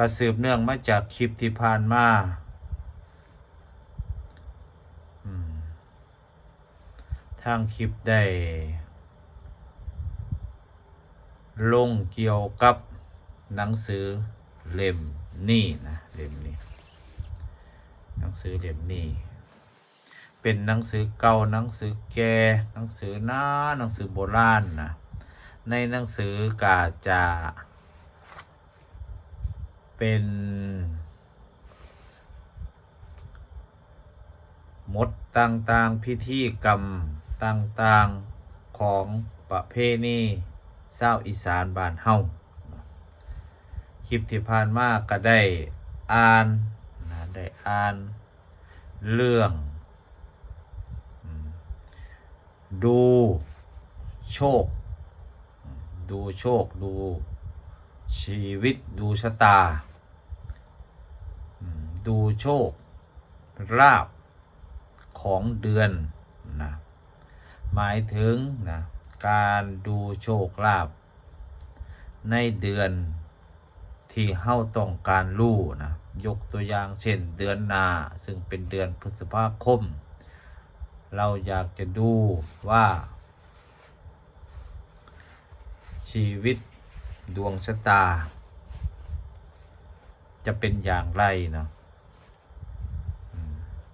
กระสืบเนื่องมาจากคลิปที่ผ่านมาทางคลิปได้ ลงเกี่ยวกับหนังสือเล่มนี้นะเล่มนี้ หนังสือเล่มนี้ เป็นหนังสือเก่าหนังสือแก่หนังสือหน้าหนังสือโบราณนะในหนังสือกาจะ เป็น หมดต่างๆพิธีกรรมต่างๆของประเพณีชาอีสานบ้านเฮาคลิปที่ผ่านมาก็ได้อ่านนะได้อ่านเรื่อง ดูโชค ดูโชค ดูชีวิต ดูชะตา ดูโชคราบของเดือนนะหมายถึงนะการดูโชคลาภในเดือนที่เฮาต้องการรู้นะยกตัวอย่างเช่นเดือนนาซึ่งเป็นเดือนพฤษภาคม เราอยากจะดูว่า ชีวิตดวงชะตา จะเป็นอย่างไรนะ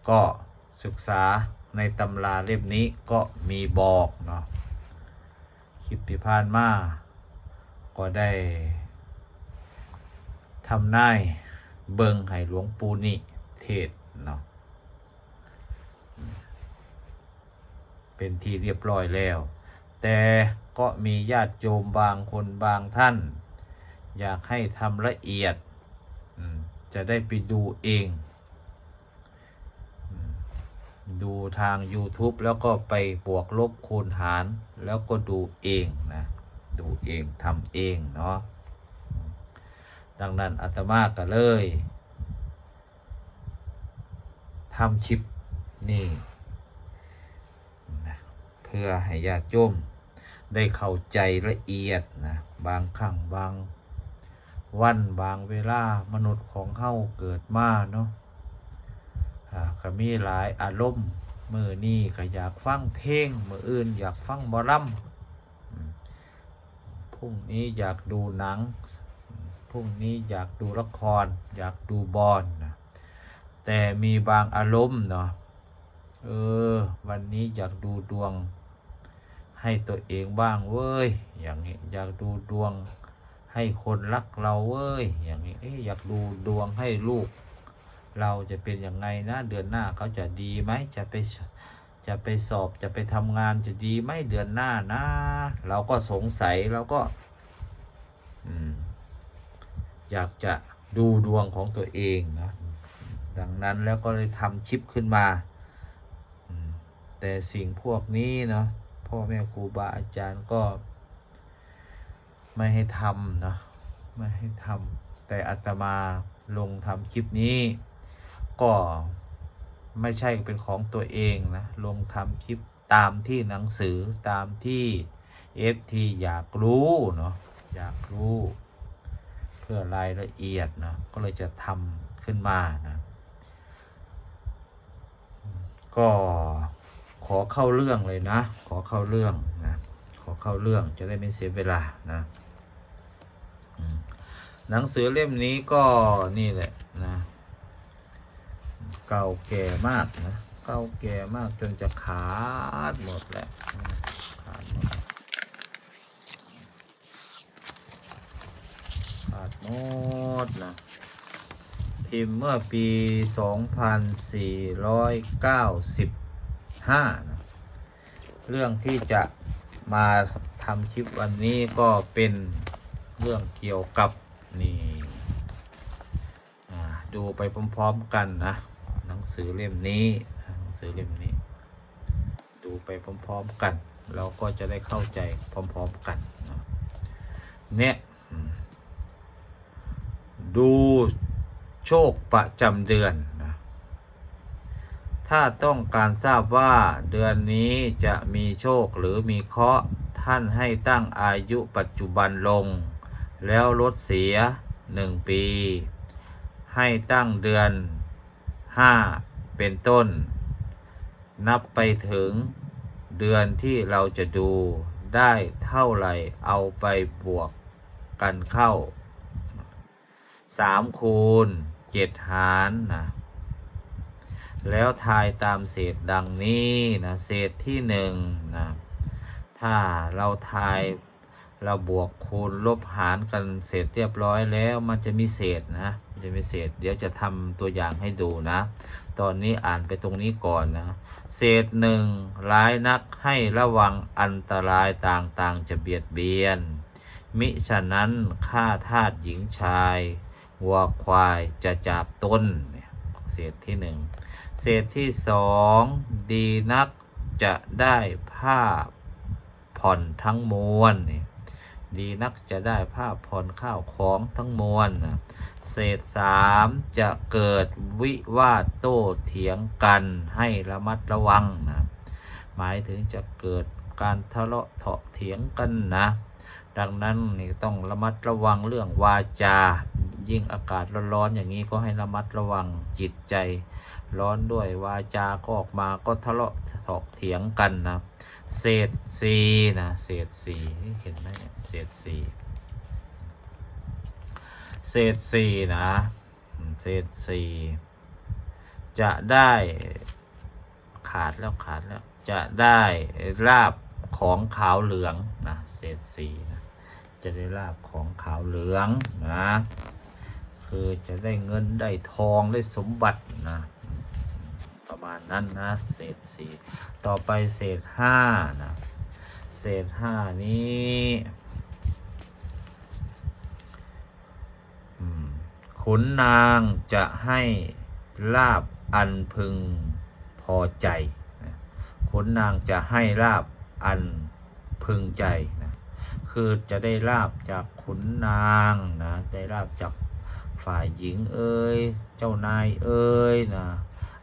ก็ศึกษาในตำราเล่มนี้ก็มีบอกเนาะคลิปที่ผ่านมาก็ได้ทำนายเบิงให้หลวงปู่นี่เทศเนาะเป็นที่เรียบร้อยแล้ว แต่ก็มีญาติโยมบางคนบางท่าน อยากให้ทำละเอียดจะได้ไปดูเอง ดูทาง YouTube แล้วก็ไปบวกลบคูณหาร แล้วก็ดูเองนะ ดูเองทำเองเนาะดังนั้นอาตมาก็เลยทำคลิปนี่นะเพื่อให้ญาติโยมได้เข้าใจละเอียดนะบางครั้งบางวันบางเวลามนุษย์ของเฮาเกิดมาเนาะ ก็มีหลายอารมณ์มือนี้ก็อยากฟังเพลงมืออื่น อยากฟังบอลำอืมพรุ่งนี้อยากดูหนังพรุ่งนี้อยากดูละคร อยากดูบอลนะแต่มีบางอารมณ์เนาะเออ วันนี้อยากดูดวง ให้ตัวเองบ้างเว้ย อย่างนี้อยากดูดวงให้คนรักเราเว้ย อย่างนี้อยากดูดวงให้ลูก เราจะเป็นยังไงนะเดือนหน้าเขาจะดีไหมจะไปจะไปสอบจะไปทำงานจะดีไหมเดือนหน้านะ เราก็สงสัยเราก็อยากจะดูดวงของตัวเองนะดังนั้นแล้วก็เลยทำคลิปขึ้นมา แต่สิ่งพวกนี้เนาะพ่อแม่ครูบาอาจารย์ก็ ไม่ให้ทำเนะไม่ให้ทำแต่อาตมาลงทำคลิปนี้ ก็ไม่ใช่เป็นของตัวเองนะลงทำคลิปตามที่หนังสือตามที่เอฟทีอยากรู้เนาะอยากรู้ เพื่อรายละเอียดเนาะก็เลยจะทำขึ้นมานะก็ขอเข้าเรื่องเลยนะ ขอเข้าเรื่องนะขอเข้าเรื่องจะได้ไม่เสียเวลานะหนังสือเล่มนี้ก็นี่แหละ เก่าแก่มากนะเก่าแก่มากจนจะขาดหมดแหละขาดหมดขาดหมดนะพิมพ์เมื่อปี 2495 นะ เรื่องที่จะมาทำคลิปวันนี้ก็เป็นเรื่องเกี่ยวกับนี่อ่าดูไปพร้อม ๆ กันนะ สือเล่มนี้หนังสือเล่มนี้ ดูไปพร้อมๆกัน เราก็จะได้เข้าใจพร้อมๆกันเนี่ยดูโชคประจำเดือนนะถ้าต้องการทราบว่าเดือนนี้จะมีโชคหรือมีเคราะห์ท่านให้ตั้งอายุปัจจุบันลง แล้วลดเสียหนึ่งปี ให้ตั้งเดือน ห้าเป็นต้น นับไปถึงเดือนที่เราจะดูได้เท่าไหร่เอาไปบวกกันเข้าสามคูณเจ็ดหารนะแล้วทายตามเศษดังนี้นะเศษที่หนึ่งนะถ้าเราทายเราบวกคูณลบหารกันเสร็จเรียบร้อยแล้วมันจะมีเศษนะ จะมีเศษ เดี๋ยวจะทำตัวอย่างให้ดูนะ ตอนนี้อ่านไปตรงนี้ก่อนนะ เศษหนึ่งร้ายนักให้ระวังอันตรายต่างๆจะเบียดเบียน มิฉะนั้นข้าทาสหญิงชายวัวควายจะจับต้นเนี่ยเศษที่หนึ่งเศษที่สองดีนักจะได้ผ้าผ่อนทั้งมวลนี่ดีนักจะได้ผ้าผ่อนข้าวของทั้งมวลนะ เศษสามจะเกิดวิวาทโต้เถียงกันให้ระมัดระวังนะหมายถึงจะเกิดการทะเลาะเถาะเถียงกันนะ ดังนั้นนี่ต้องระมัดระวังเรื่องวาจา ยิ่งอากาศร้อนๆอย่างนี้ก็ให้ระมัดระวังจิตใจ ร้อนด้วยวาจาก็ออกมาก็ทะเลาะถอกเถียงกันนะเศษสีนะเศษสีเห็นไหมเนี่ยเศษสี เศษสีนะเศษสีจะได้ขาดแล้วขาดแล้วจะได้ลาบของขาวเหลืองนะเศษสีนะจะได้ลาบของขาวเหลืองนะคือจะได้เงินได้ทองได้สมบัตินะประมาณนั้นนะเศษสี่ต่อไปเศษห้านะเศษห้านี้อืม ขุนนางจะให้ลาบอันพึงพอใจขุนนางจะให้ลาบอันพึงใจนะคือจะได้ลาบจากขุนนางนะได้ลาบจากฝ่ายหญิงเอ้ยเจ้านายเอ้ยนะ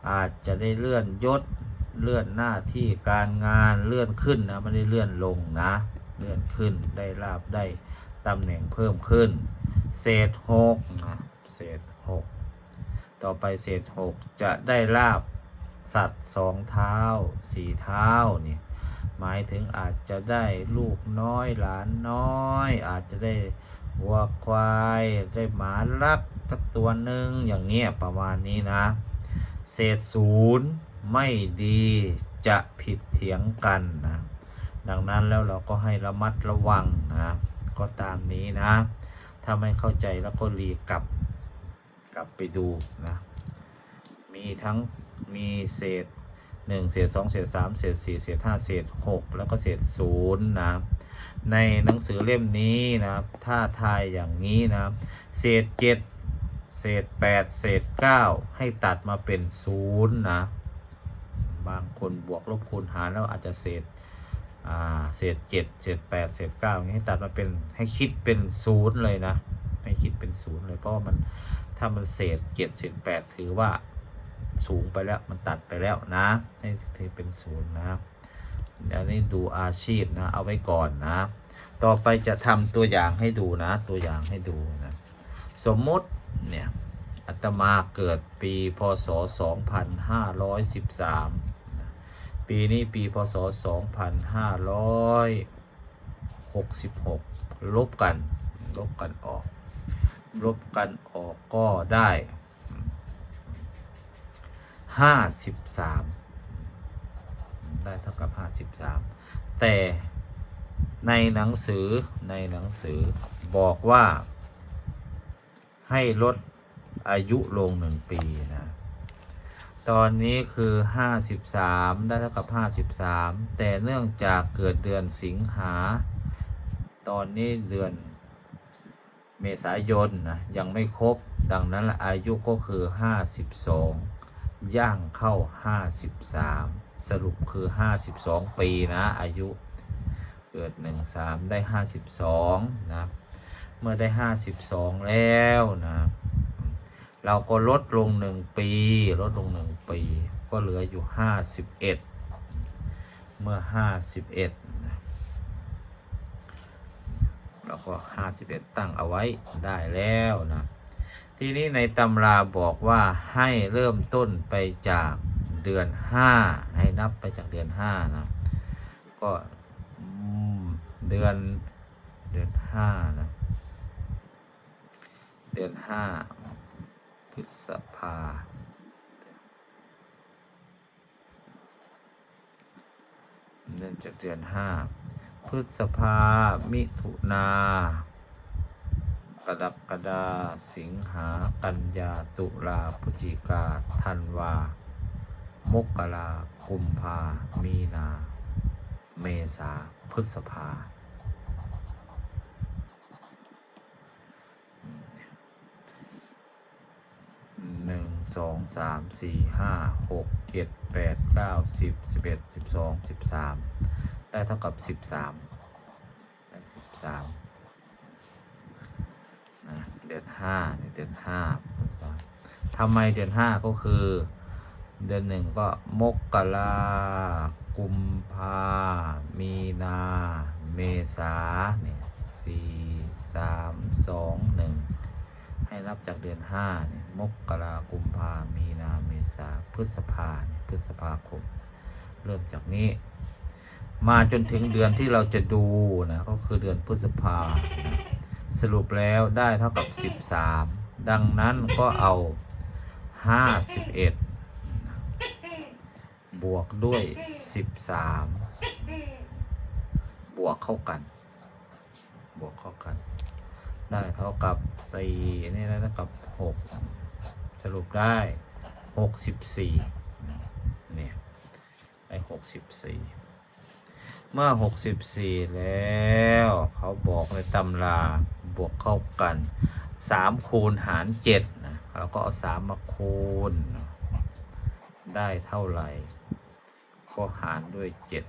อาจจะได้เลื่อนยศเลื่อนหน้าที่การงานเลื่อนขึ้นนะไม่ได้เลื่อนลงนะเลื่อนขึ้นได้ลาบได้ตำแหน่งเพิ่มขึ้น เศษหกนะเศษหก ต่อไปเศษหกจะได้ลาบสัตว์สองเท้าสี่เท้านี่หมายถึงอาจจะได้ลูกน้อยหลานน้อย อาจจะได้วัวควายได้หมาลักสักตัวหนึ่งอย่างเงี้ยประมาณนี้นะ เศษศูนย์ไม่ดีจะผิดเถียงกันนะดังนั้นแล้วเราก็ให้ระมัดระวังนะก็ตามนี้นะ ถ้าไม่เข้าใจแล้วก็รีกลับ กลับไปดูนะ มีทั้งมีเศษหนึ่งเศษสองเศษสามเศษสี่เศษห้าเศษหกแล้วก็เศษศูนย์นะในหนังสือเล่มนี้นะถ้าทายอย่างนี้นะเศษเจ็ดเศษแปดเศษเก้าให้ตัดมาเป็นศูนย์นะบางคนบวกลบคูณหารแล้วอาจจะเศษเศษเจ็ดเศษแปดเศษเก้าอย่างนี้ให้ตัดมาเป็นให้คิดเป็นศูนย์เลยนะ ให้คิดเป็นศูนย์เลยเพราะว่ามัน ถ้ามันเศษเจ็ดเศษแปดถือว่าสูงไปแล้วมันตัดไปแล้วนะให้ถือเป็นศูนย์นะเดี๋ยวนี้ดูอาชีพนะ เอาไว้ก่อนนะ ต่อไปจะทำตัวอย่างให้ดูนะ ตัวอย่างให้ดูนะ สมมุติเนี่ยอาตมาเกิดปีพศ 2513นะปีนี้ปีพศ 2566 ลบกัน ลบกันออก ลบกันออกก็ได้53ได้เท่ากับ53แต่ในหนังสือในหนังสือบอกว่าให้ลดอายุลงหนึ่งปีนะ ตอนนี้คือห้าสิบสามได้เท่ากับห้าสิบสามแต่เนื่องจากเกิดเดือนสิงหา ตอนนี้เดือน เมษายนนะยังไม่ครบ ดังนั้นอายุก็คือ 52 ย่างเข้า 53 สรุปคือ 52 ปีนะอายุเกิด 13 ได้ 52 นะ เมื่อได้ 52 แล้วนะ เราก็ลดลง 1 ปี ลดลง 1 ปี ก็เหลืออยู่ 51 เมื่อ 51 แล้วก็ห้าสิบเอ็ดตั้งเอาไว้ได้แล้วนะ ทีนี้ในตำราบอกว่าให้เริ่มต้นไปจากเดือนห้าให้นับไปจากเดือนห้านะ ก็เดือนเดือนห้านะ เดือนห้าพฤษภาเนื่องจากเดือนห้า พฤษภา มิถุนากระดักฎาสิงหากันยาตุลาพฤศจิกาธันวา มกรากุมภา มีนา เมษาพฤษภา หนึ่งสองสามสี่ห้าหกเจ็ดแปดเก้าสิบสิบเอ็ดสิบสองสิบสาม ได้เท่ากับสิบสามได้สิบสามนะเดือนห้าเดือนห้าทำไมเดือนห้าก็คือ เดือนหนึ่งก็มกรากุมภามีนา เมษาเนี่ยสี่สามสองหนึ่งให้นับจากเดือนห้าเนี่ยมกรากุมภามีนา เมษาพฤษภาพฤษภาคม เริ่มจากนี้ มาจนถึงเดือนที่เราจะดูนะ ก็คือเดือนพฤษภานะสรุปแล้วได้เท่ากับ 13 ดังนั้นก็เอา 51 บวกด้วย 13 บวกเข้ากัน บวกเข้ากัน ได้เท่ากับสี่นี่ได้เท่ากับหกสรุปได้หกสิบสี่เนี่ยได้หกสิบสี่ เมื่อหกสิบสี่แล้ว เขาบอกในตำราบวกเข้ากันสามคูณหารเจ็ดนะเราก็เอาสามมาคูณ ได้เท่าไหร่ ก็หารด้วยเจ็ด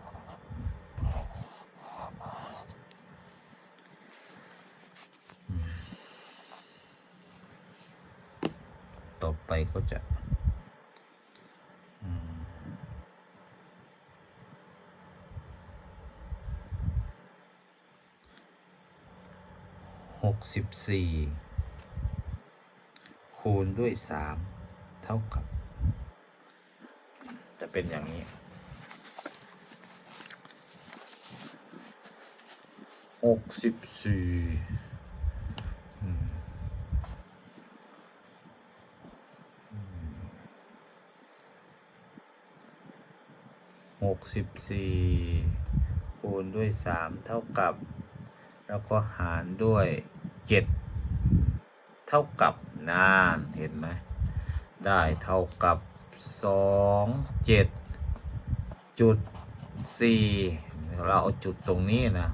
ต่อไปก็จะ 64 คูณด้วย 3 เท่ากับ จะเป็นอย่างนี้ 64หกสิบสี่คูณด้วยสามเท่ากับ แล้วก็หารด้วยเจ็ดเท่ากับนานเห็นไหมได้เท่ากับสองเจ็ดจุดสี่เราเอาจุดตรงนี้นะ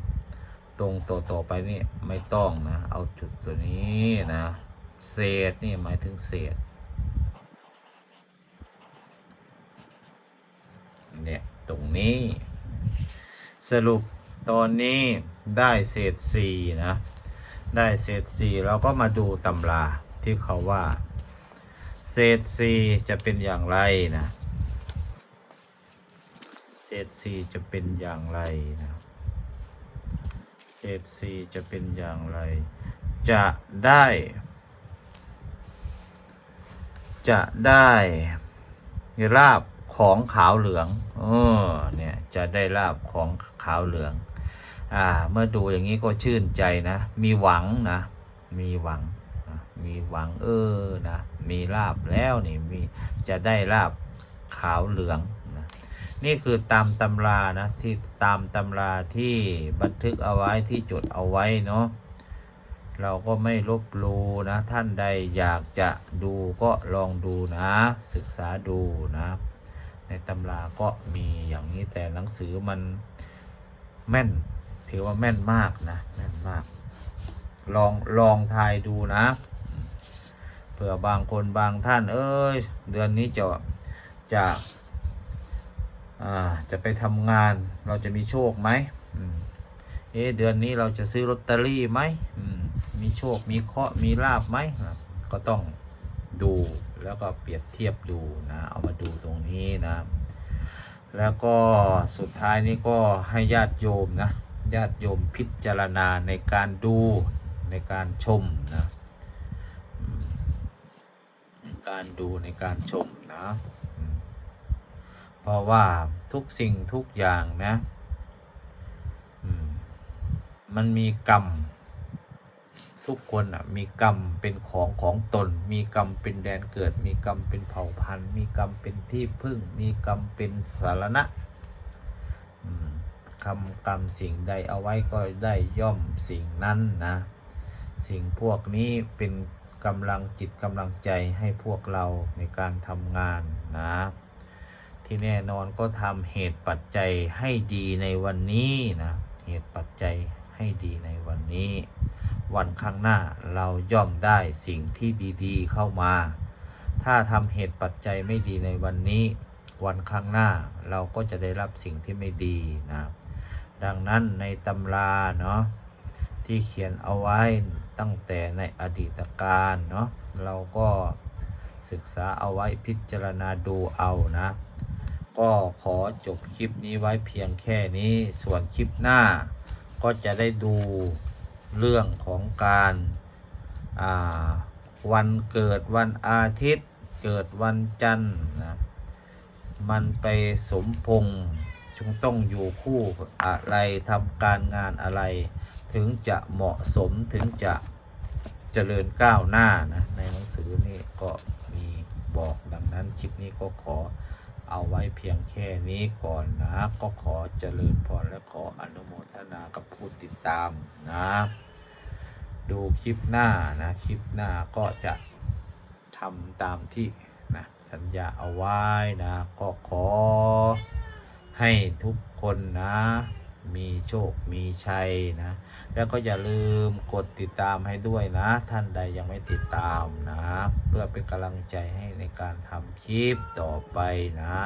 ตรงต่อต่อไปนี่ไม่ต้องนะ เอาจุดตัวนี้นะ เศษนี่หมายถึงเศษเนี่ยตรงนี้สรุป ตอนนี้ได้เศษสี่นะ ได้เศษสี่เราก็มาดูตำราที่เขาว่า เศษสี่จะเป็นอย่างไรนะ เศษสี่จะเป็นอย่างไรนะเศษสี่จะเป็นอย่างไร จะได้ จะได้ราบของขาวเหลืองเออเนี่ย จะได้ลาบของขาวเหลือง อ่า เมื่อดูอย่างนี้ก็ชื่นใจนะ มีหวังนะ มีหวังนะมีหวังเออนะ มีลาบแล้วนี่มีจะได้ลาบขาวเหลืองนะนี่คือตามตำรานะที่ตามตำราที่บันทึกเอาไว้ที่จดเอาไว้เนาะเราก็ไม่ลบลูนะ ท่านใดอยากจะดูก็ลองดูนะ ศึกษาดูนะ ในตำราก็มีอย่างนี้แต่หนังสือมันแม่น ถือว่าแม่นมากนะแม่นมาก ลองลองทายดูนะเผื่อบางคนบางท่าน เอ้ย เดือนนี้จะจะจะไปทำงาน เราจะมีโชคไหมเอ๊เดือนนี้เราจะซื้อลอตเตอรี่ไหมมีโชค มีเคราะห์มีลาบไหม ก็ต้องดูแล้วก็เปรียบเทียบดูนะ เอามาดูตรงนี้นะ แล้วก็สุดท้ายนี้ก็ให้ญาติโยมนะ ญาติโยมพิจารณาในการดูในการชมนะการดูในการชมนะ เพราะว่าทุกสิ่งทุกอย่างนะมันมีกรรม ทุกคนอะมีกรรมเป็นของของตน มีกรรมเป็นแดนเกิด มีกรรมเป็นเผ่าพันธุ์ มีกรรมเป็นที่พึ่ง มีกรรมเป็นสารณะ คำกรรมสิ่งใดเอาไว้ก็ได้ย่อมสิ่งนั้นนะ สิ่งพวกนี้เป็นกำลังจิตกำลังใจให้พวกเราในการทำงานนะ ที่แน่นอนก็ทำเหตุปัจจัยให้ดีในวันนี้นะเหตุปัจจัยให้ดีในวันนี้ วันข้างหน้าเราย่อมได้สิ่งที่ดีๆเข้ามา ถ้าทำเหตุปัจจัยไม่ดีในวันนี้ วันข้างหน้าเราก็จะได้รับสิ่งที่ไม่ดีนะ ดังนั้นในตำราเนาะที่เขียนเอาไว้ตั้งแต่ในอดีตการเนาะเราก็ศึกษาเอาไว้พิจารณาดูเอานะ ก็ขอจบคลิปนี้ไว้เพียงแค่นี้ส่วนคลิปหน้า ก็จะได้ดูเรื่องของการาวันเกิดวันอาทิตย์ เกิดวันจันทร์นะมันไปสมพงษ์ จงต้องอยู่คู่อะไรทำการงานอะไร ถึงจะเหมาะสมถึงจะเจริญก้าวหน้านะในหนังสือนี่ก็มีบอกดังนั้นคลิปนี้ก็ขอเอาไว้เพียงแค่นี้ก่อนนะ ก็ขอเจริญพรและขออนุโมทนากับผู้ติดตามนะ ดูคลิปหน้านะคลิปหน้าก็จะทำตามที่นะสัญญาเอาไว้นะ ก็ขอ ให้ทุกคนนะ มีโชคมีชัยนะ แล้วก็อย่าลืมกดติดตามให้ด้วยนะ ท่านใดยังไม่ติดตามนะ เพื่อเป็นกำลังใจให้ในการทำคลิปต่อไปนะ